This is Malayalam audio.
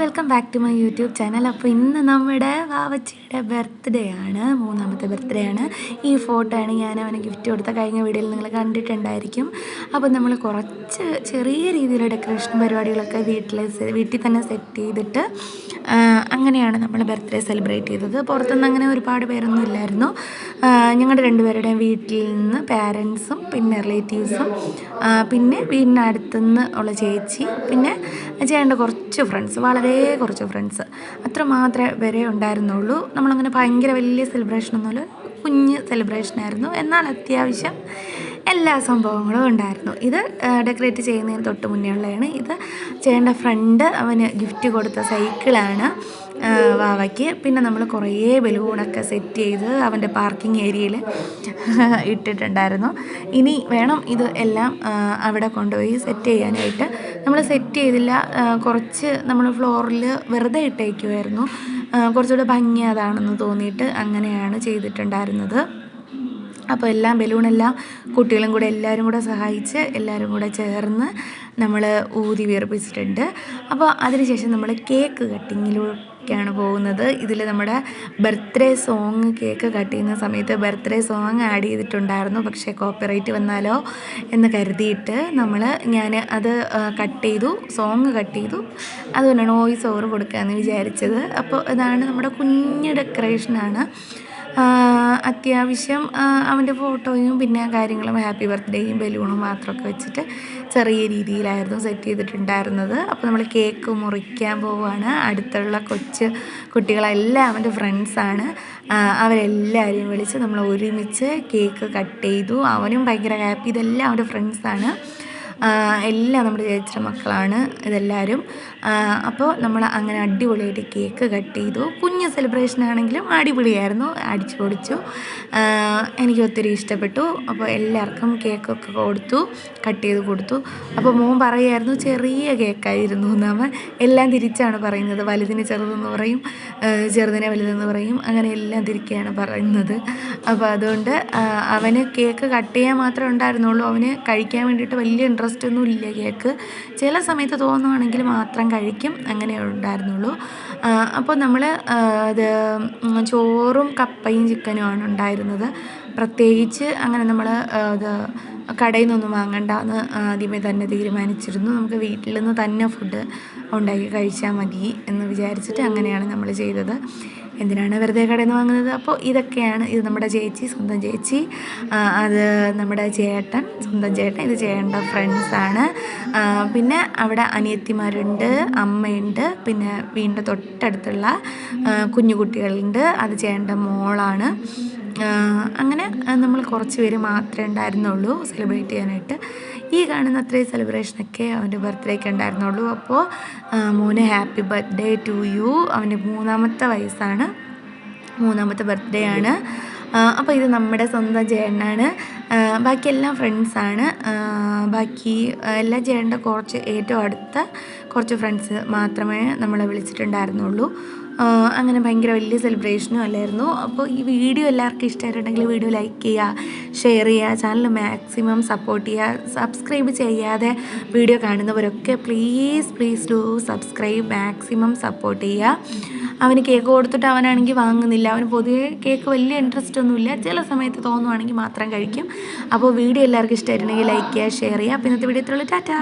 Welcome back to my YouTube channel അപ്പോൾ ഇന്ന് നമ്മുടെ വാവച്ചിയുടെ ബർത്ത്ഡേ ആണ് മൂന്നാമത്തെ ബർത്ത്ഡേ ആണ്. ഈ ഫോട്ടോ ആണ് ഞാൻ അവന് ഗിഫ്റ്റ് കൊടുത്ത കഴിഞ്ഞ വീഡിയോയിൽ നിങ്ങൾ കണ്ടിട്ടുണ്ടായിരിക്കും. അപ്പോൾ നമ്മൾ കുറച്ച് ചെറിയ രീതിയിലുള്ള ഡെക്കറേഷൻ പരിപാടികളൊക്കെ വീട്ടിൽ വീട്ടിൽ തന്നെ സെറ്റ് ചെയ്തിട്ട് അങ്ങനെയാണ് നമ്മൾ ബർത്ത്ഡേ സെലിബ്രേറ്റ് ചെയ്തത്. പുറത്തുനിന്ന് അങ്ങനെ ഒരുപാട് പേരൊന്നും ഇല്ലായിരുന്നു. ഞങ്ങളുടെ രണ്ടുപേരുടെയും വീട്ടിൽ നിന്ന് പാരൻസും പിന്നെ റിലേറ്റീവ്സും പിന്നെ വീടിനടുത്തുനിന്ന് ഉള്ള ചേച്ചി പിന്നെ ചേട്ടന്റെ കുറച്ച് ഫ്രണ്ട്സ് വളരെ കുറച്ച് ഫ്രണ്ട്സ്. അത്ര മാത്രമേ വരെ ഉണ്ടായിരുന്നുള്ളൂ. നമ്മളങ്ങനെ ഭയങ്കര വലിയ സെലിബ്രേഷനൊന്നുമില്ല കുഞ്ഞ് സെലിബ്രേഷനായിരുന്നു എന്നാൽ അത്യാവശ്യം എല്ലാ സംഭവങ്ങളും ഉണ്ടായിരുന്നു. ഇത് ഡെക്കറേറ്റ് ചെയ്യുന്നതിന് തൊട്ട് മുന്നേ ഉള്ളതാണ് ഇത് ചേട്ടന്റെ ഫ്രണ്ട് അവന് ഗിഫ്റ്റ് കൊടുത്ത സൈക്കിളാണ് വാവയ്ക്ക്. പിന്നെ നമ്മൾ കുറേ ബലൂണൊക്കെ സെറ്റ് ചെയ്ത് അവന്റെ പാർക്കിംഗ് ഏരിയയിൽ ഇട്ടിട്ടുണ്ടായിരുന്നു. ഇനി വേണം ഇത് എല്ലാം അവിടെ കൊണ്ടുപോയി സെറ്റ് ചെയ്യാനായിട്ട്. നമ്മൾ സെറ്റ് ചെയ്തില്ല കുറച്ച് നമ്മൾ ഫ്ലോറിൽ വെറുതെ ഇട്ടേക്കുമായിരുന്നു കുറച്ചുകൂടെ ഭംഗി അതാണെന്ന് തോന്നിയിട്ട് അങ്ങനെയാണ് ചെയ്തിട്ടുണ്ടായിരുന്നത്. അപ്പോൾ എല്ലാം ബലൂണെല്ലാം കുട്ടികളും കൂടെ എല്ലാവരും കൂടെ സഹായിച്ച് എല്ലാവരും കൂടെ ചേർന്ന് നമ്മൾ ഊതി വീർപ്പിച്ചിട്ടുണ്ട് അപ്പോൾ അതിനുശേഷം നമ്മൾ കേക്ക് കട്ടിങ്ങിലൂടെയാണ് പോകുന്നത്. ഇതിൽ നമ്മുടെ ബർത്ത്ഡേ സോങ് കേക്ക് കട്ട് ചെയ്യുന്ന സമയത്ത് ബർത്ത്ഡേ സോങ് ആഡ് ചെയ്തിട്ടുണ്ടായിരുന്നു. പക്ഷേ കോപ്പിറൈറ്റ് വന്നാലോ എന്ന് കരുതിയിട്ട് നമ്മൾ ഞാൻ അത് കട്ട് ചെയ്തു സോങ് കട്ട് ചെയ്തു. അതുകൊണ്ടാണ് വോയിസ് ഓവർ കൊടുക്കാമെന്ന് വിചാരിച്ചത്. അപ്പോൾ ഇതാണ് നമ്മുടെ കുഞ്ഞ് ഡെക്കറേഷനാണ്. അത്യാവശ്യം അവന്റെ ഫോട്ടോയും പിന്നെ കാര്യങ്ങളും ഹാപ്പി ബർത്ത്ഡേയും ബലൂണും മാത്രമൊക്കെ വെച്ചിട്ട് ചെറിയ രീതിയിലായിരുന്നു സെറ്റ് ചെയ്തിട്ടുണ്ടായിരുന്നത്. അപ്പോൾ നമ്മൾ കേക്ക് മുറിക്കാൻ പോവുകയാണ്. അടുത്തുള്ള കൊച്ച് കുട്ടികളെല്ലാം അവന്റെ ഫ്രണ്ട്സാണ് അവരെല്ലാവരെയും വിളിച്ച് നമ്മൾ ഒരുമിച്ച് കേക്ക് കട്ട് ചെയ്തു. അവനും ഭയങ്കര ഹാപ്പി. ഇതെല്ലാം അവന്റെ ഫ്രണ്ട്സാണ് എല്ലാം നമ്മുടെ ചേച്ചിയുടെ മക്കളാണ് ഇതെല്ലാവരും അപ്പോൾ നമ്മൾ അങ്ങനെ അടിപൊളിയായിട്ട് കേക്ക് കട്ട് ചെയ്തു. കുഞ്ഞ് സെലിബ്രേഷൻ ആണെങ്കിലും അടിപൊളിയായിരുന്നു അടിച്ചു പൊടിച്ചു എനിക്ക് ഒത്തിരി ഇഷ്ടപ്പെട്ടു. അപ്പോൾ എല്ലാവർക്കും കേക്കൊക്കെ കൊടുത്തു കട്ട് ചെയ്ത് കൊടുത്തു. അപ്പോൾ മോൻ പറയുമായിരുന്നു ചെറിയ കേക്കായിരുന്നു നമ്മൾ എല്ലാം തിരിച്ചാണ് പറയുന്നത്. വലുതിന് ചെറുതെന്ന് പറയും ചെറുതിനെ വലുതെന്ന് പറയും. അങ്ങനെ എല്ലാം തിരിക്കുകയാണ് പറയുന്നത്. അപ്പോൾ അതുകൊണ്ട് അവന് കേക്ക് കട്ട് ചെയ്യാൻ മാത്രമേ ഉണ്ടായിരുന്നുള്ളൂ. അവന് കഴിക്കാൻ വേണ്ടിയിട്ട് വലിയ ഇൻട്രസ്റ്റ് ഇൻട്രസ്റ്റ് ഒന്നും ഇല്ല കേക്ക്. ചില സമയത്ത് തോന്നുവാണെങ്കിൽ മാത്രം കഴിക്കും. അങ്ങനെ ഉണ്ടായിരുന്നുള്ളൂ. അപ്പോൾ നമ്മൾ ഇത് ചോറും കപ്പയും ചിക്കനുമാണ് ഉണ്ടായിരുന്നത്. പ്രത്യേകിച്ച് അങ്ങനെ നമ്മൾ ഇത് കടയിൽ നിന്നൊന്നും വാങ്ങണ്ട എന്ന് ആദ്യമേ തന്നെ തീരുമാനിച്ചിരുന്നു. നമുക്ക് വീട്ടിൽ നിന്ന് തന്നെ ഫുഡ് ഉണ്ടാക്കി കഴിച്ചാൽ മതി എന്ന് വിചാരിച്ചിട്ട് അങ്ങനെയാണ് നമ്മൾ ചെയ്തത്. എന്തിനാണ് വെറുതെ കടയിൽ നിന്ന് വാങ്ങുന്നത്? അപ്പോൾ ഇതൊക്കെയാണ്. ഇത് നമ്മുടെ ചേച്ചി സ്വന്തം ചേച്ചി. അത് നമ്മുടെ ചേട്ടൻ സ്വന്തം ചേട്ടൻ. ഇത് ചേട്ടന്റെ ഫ്രണ്ട്സാണ് പിന്നെ അവിടെ അനിയത്തിമാരുണ്ട് അമ്മയുണ്ട്. പിന്നെ വീണ്ടും തൊട്ടടുത്തുള്ള കുഞ്ഞു കുട്ടികളുണ്ട് അത് ചേട്ടന്റെ മോളാണ്. അങ്ങനെ നമ്മൾ കുറച്ച് പേര് മാത്രമേ ഉണ്ടായിരുന്നുള്ളൂ സെലിബ്രേറ്റ് ചെയ്യാനായിട്ട്. ഈ കാണുന്ന അത്രയും സെലിബ്രേഷനൊക്കെ അവന്റെ ബർത്ത്ഡേക്ക് ഉണ്ടായിരുന്നുള്ളൂ. അപ്പോൾ മോന് ഹാപ്പി ബർത്ത്ഡേ ടു യു അവന്റെ മൂന്നാമത്തെ വയസ്സാണ്. മൂന്നാമത്തെ ബർത്ത്ഡേ ആണ്. അപ്പോൾ ഇത് നമ്മുടെ സ്വന്തം ചേട്ടനാണ് ബാക്കി എല്ലാം ഫ്രണ്ട്സാണ് ബാക്കി എല്ലാ ചേട്ടന്റെ കുറച്ച് ഏറ്റവും അടുത്ത കുറച്ച് ഫ്രണ്ട്സ് മാത്രമേ നമ്മളെ വിളിച്ചിട്ടുണ്ടായിരുന്നുള്ളൂ. അങ്ങനെ ഭയങ്കര വലിയ സെലിബ്രേഷനും അല്ലായിരുന്നു. അപ്പോൾ ഈ വീഡിയോ എല്ലാവർക്കും ഇഷ്ടമായിട്ടുണ്ടെങ്കിൽ വീഡിയോ ലൈക്ക് ചെയ്യുക ഷെയർ ചെയ്യുക ചാനൽ മാക്സിമം സപ്പോർട്ട് ചെയ്യുക സബ്സ്ക്രൈബ് ചെയ്യാതെ video കാണുന്നവരൊക്കെ please please do subscribe maximum support ചെയ്യുക. അവന് കേക്ക് കൊടുത്തിട്ട് അവനാണെങ്കിൽ വാങ്ങുന്നില്ല. അവന് പൊതുവേ കേക്ക് വലിയ ഇൻട്രസ്റ്റ് ഒന്നുമില്ല. ചില സമയത്ത് തോന്നുവാണെങ്കിൽ മാത്രം കഴിക്കും. അപ്പോൾ വീഡിയോ എല്ലാവർക്കും ഇഷ്ടമായിട്ടുണ്ടെങ്കിൽ ലൈക്ക് ചെയ്യുക ഷെയർ ചെയ്യുക. അപ്പോൾ ഇന്നത്തെ വീഡിയോ ഇത്രയുള്ളൂ ടാറ്റാ.